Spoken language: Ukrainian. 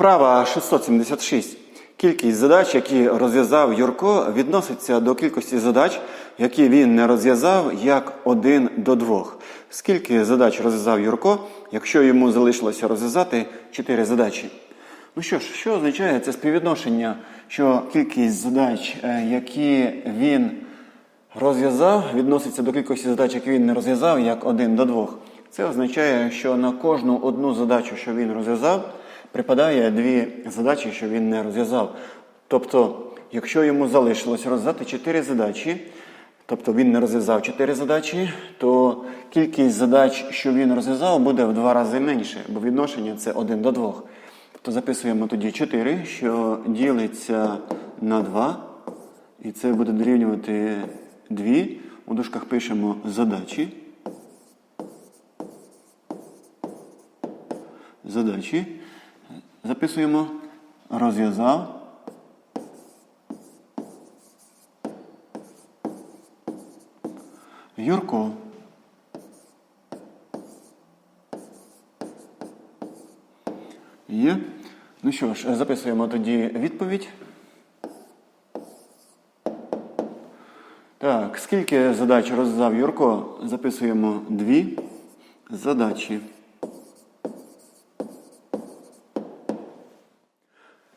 Вправа 676. Кількість задач, які розв'язав Юрко, відноситься до кількості задач, які він не розв'язав, як 1 до 2. Скільки задач розв'язав Юрко, якщо йому залишилося розв'язати 4 задачі? Ну що ж, що означає це співвідношення, що кількість задач, е, які він розв'язав, відноситься до кількості задач, які він не розв'язав, як 1 до 2. Це означає, що на кожну одну задачу, що він розв'язав, припадає дві задачі, що він не розв'язав. Тобто, якщо йому залишилось розв'язати 4 задачі, тобто він не розв'язав 4 задачі, то кількість задач, що він розв'язав, буде в два рази менше, бо відношення це 1 до 2. То записуємо тоді 4, що ділиться на 2. І це буде дорівнювати 2. У дужках пишемо задачі. Задачі. Записуємо розв'язав. Юрко. Є. Ну що ж, записуємо тоді відповідь. Так, скільки задач розв'язав Юрко? Записуємо дві задачі.